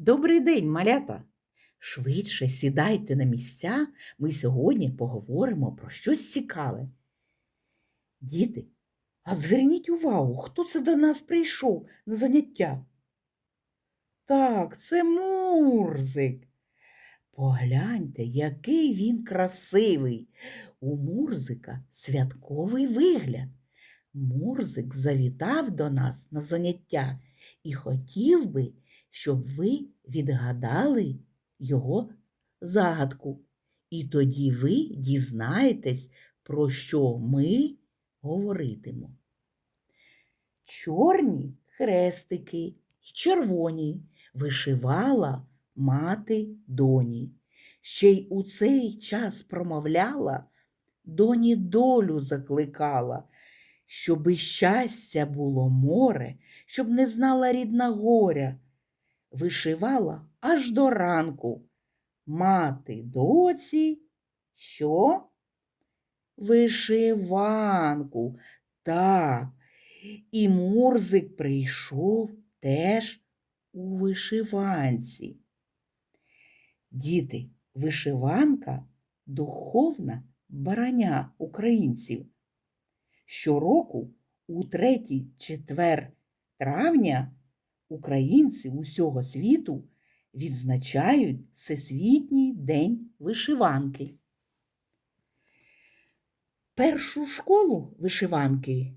Добрий день, малята! Швидше сідайте на місця, ми сьогодні поговоримо про щось цікаве. Діти, а зверніть увагу, хто це до нас прийшов на заняття? Так, це Мурзик. Погляньте, який він красивий. У Мурзика святковий вигляд. Мурзик завітав до нас на заняття і хотів би, щоб ви відгадали його загадку. І тоді ви дізнаєтесь, про що ми говоритимо. Чорні хрестики й червоні вишивала мати доні. Ще й у цей час промовляла, доні долю закликала, щоби щастя було море, щоб не знала рідна горя. Вишивала аж до ранку. Мати доці, що? Вишиванку. Так. І Мурзик прийшов теж у вишиванці. Діти, вишиванка духовна бараня українців. Щороку у третій четвер травня українці усього світу відзначають Всесвітній день вишиванки. Першу школу вишиванки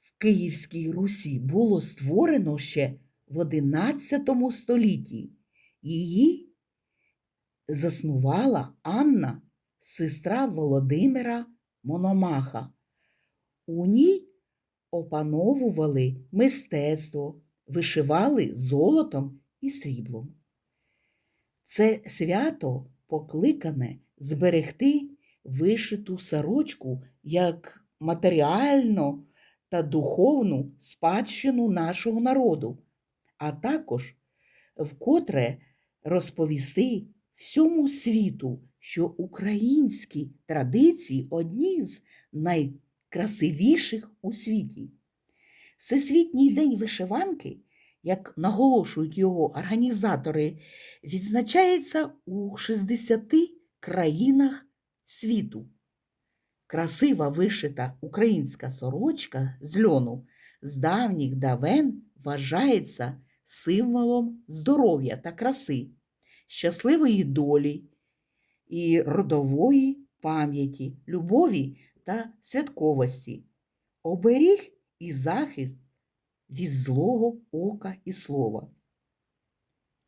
в Київській Русі було створено ще в XI столітті. Її заснувала Анна, сестра Володимира Мономаха. У ній опановували мистецтво, вишивали золотом і сріблом. Це свято покликане зберегти вишиту сорочку як матеріальну та духовну спадщину нашого народу, а також вкотре розповісти всьому світу, що українські традиції одні з найкрасивіших у світі. Всесвітній день вишиванки, як наголошують його організатори, відзначається у 60 країнах світу. Красива вишита українська сорочка з льону з давніх давен вважається символом здоров'я та краси, щасливої долі і родової пам'яті, любові та святковості, оберіг і захист від злого ока і слова.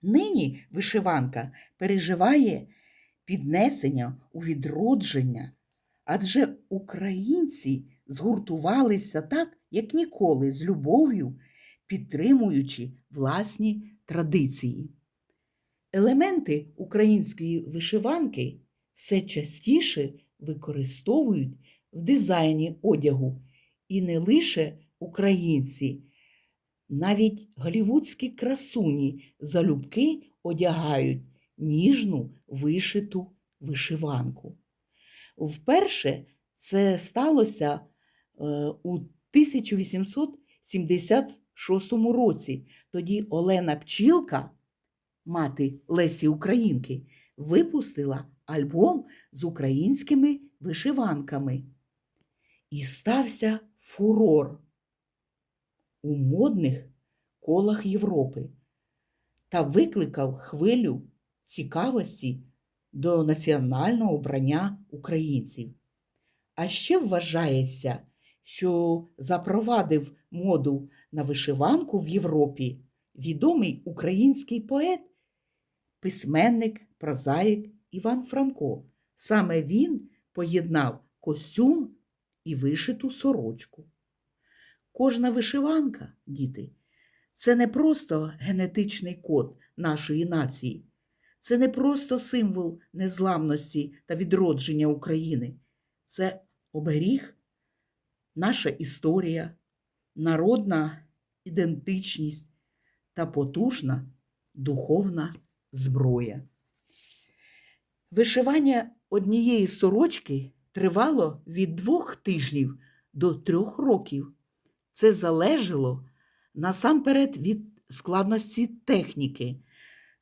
Нині вишиванка переживає піднесення у відродження, адже українці згуртувалися так, як ніколи, з любов'ю, підтримуючи власні традиції. Елементи української вишиванки все частіше використовують в дизайні одягу і не лише українці, навіть голівудські красуні залюбки одягають ніжну вишиту вишиванку. Вперше це сталося е, у 1876 році. Тоді Олена Пчілка, мати Лесі Українки, випустила альбом з українськими вишиванками. І стався фурор у модних колах Європи та викликав хвилю цікавості до національного обрання українців. А ще вважається, що запровадив моду на вишиванку в Європі відомий український поет, письменник, прозаїк Іван Франко. Саме він поєднав костюм і вишиту сорочку. Кожна вишиванка, діти, це не просто генетичний код нашої нації, це не просто символ незламності та відродження України, це оберіг, наша історія, народна ідентичність та потужна духовна зброя. Вишивання однієї сорочки тривало від двох тижнів до трьох років. Це залежало насамперед від складності техніки.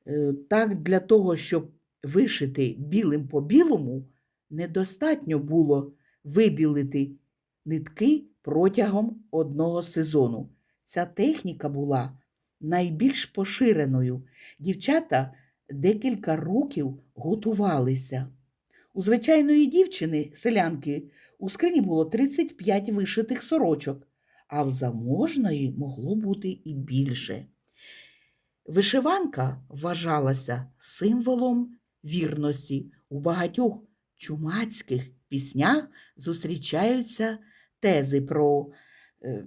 Е, Так, для того, щоб вишити білим по білому, недостатньо було вибілити нитки протягом одного сезону. Ця техніка була найбільш поширеною. Дівчата декілька років готувалися. У звичайної дівчини, селянки, у скрині було 35 вишитих сорочок, а в заможної могло бути і більше. Вишиванка вважалася символом вірності. У багатьох чумацьких піснях зустрічаються тези про е,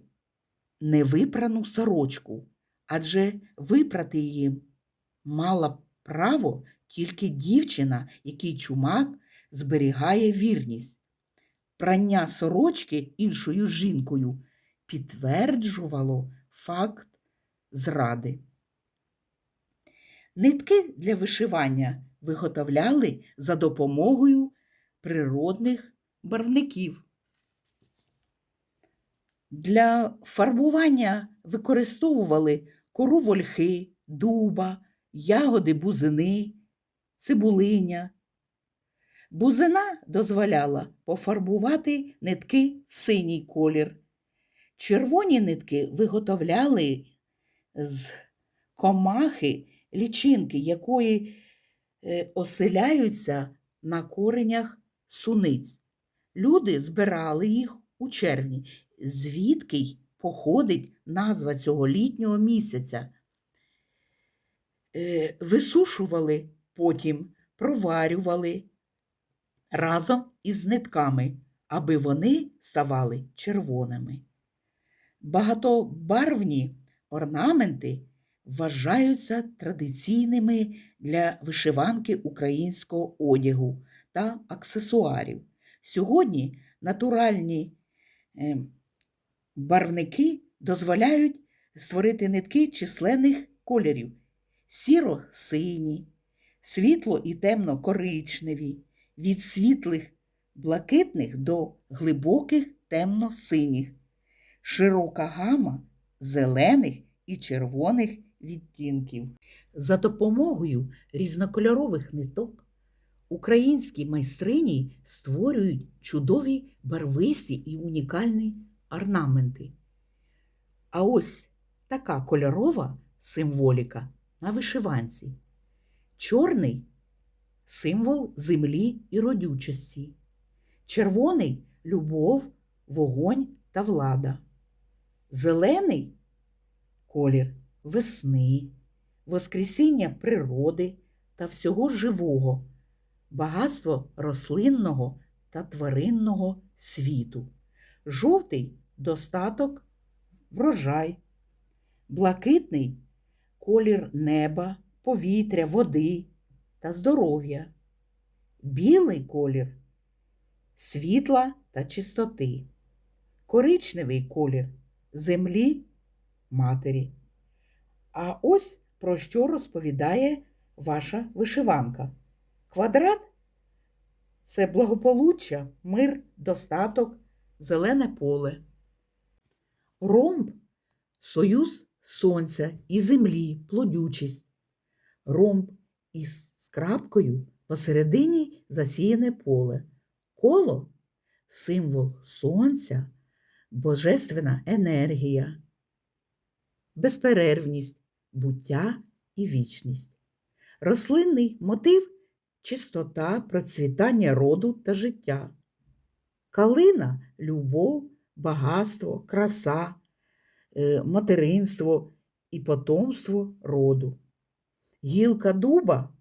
невипрану сорочку, адже випрати її мала право тільки дівчина, який чумак зберігає вірність. Прання сорочки іншою жінкою підтверджувало факт зради. Нитки для вишивання виготовляли за допомогою природних барвників. Для фарбування використовували кору вольхи, дуба, ягоди бузини, цибулиня. Бузина дозволяла пофарбувати нитки в синій колір. Червоні нитки виготовляли з комахи лічинки, якої е, оселяються на коренях суниць. Люди збирали їх у червні, звідки й походить назва цього літнього місяця. Е, Висушували потім, проварювали разом із нитками, аби вони ставали червоними. Багатобарвні орнаменти вважаються традиційними для вишиванки українського одягу та аксесуарів. Сьогодні натуральні е, барвники дозволяють створити нитки численних кольорів: сіро-сині, світло і темно-коричневі, від світлих блакитних до глибоких темно-синіх, широка гама зелених і червоних відтінків. За допомогою різнокольорових ниток українські майстрині створюють чудові барвисті і унікальні орнаменти. А ось така кольорова символіка на вишиванці. Чорний символ землі і родючості. Червоний любов, вогонь та влада. Зелений колір весни, воскресіння природи та всього живого, багатство рослинного та тваринного світу. Жовтий достаток, врожай, блакитний колір неба, повітря, води та здоров'я. Білий колір світла та чистоти, коричневий колір землі матері. А ось про що розповідає ваша вишиванка. Квадрат це благополуччя, мир, достаток, зелене поле. Ромб союз сонця і землі, плодючість. Ромб із скрабкою посередині засіяне поле. Коло символ сонця, божественна енергія, безперервність, буття і вічність. Рослинний мотив чистота, процвітання роду та життя. Калина любов, багатство, краса, е, материнство і потомство роду. Гілка дуба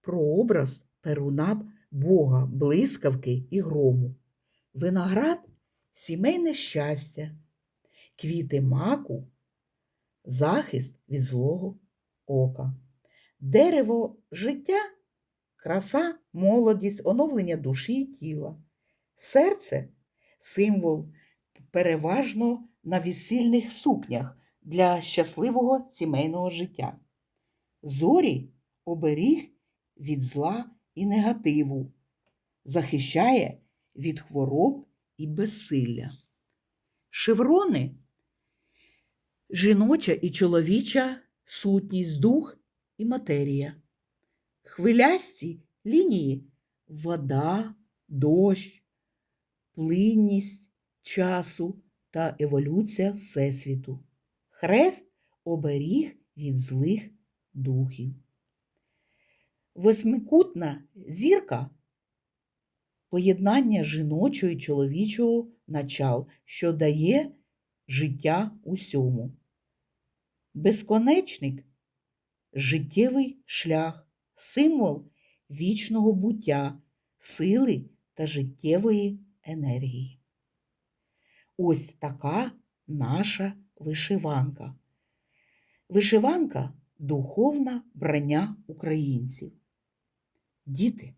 прообраз перуна Бога, блискавки і грому. Виноград сімейне щастя, квіти маку, захист від злого ока. Дерево життя, краса, молодість, оновлення душі і тіла. Серце символ переважно на весільних сукнях для щасливого сімейного життя. Зорі оберіг від зла і негативу, захищає від хвороб і безсилля. Шеврони жіноча і чоловіча сутність, дух і матерія. Хвилясті лінії вода, дощ, плинність часу та еволюція Всесвіту. Хрест оберіг від злих духів. Восьмикутна зірка поєднання жіночого і чоловічого начал, що дає життя усьому. Безконечник життєвий шлях, символ вічного буття, сили та життєвої енергії. Ось така наша вишиванка. Вишиванка духовна брання українців. Діти,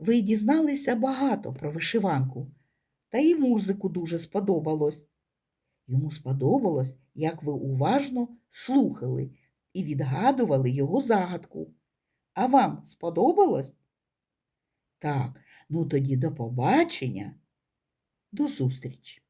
ви дізналися багато про вишиванку, та й музику дуже сподобалось. Йому сподобалось, як ви уважно слухали і відгадували його загадку. А вам сподобалось? Так, ну тоді до побачення, до зустрічі!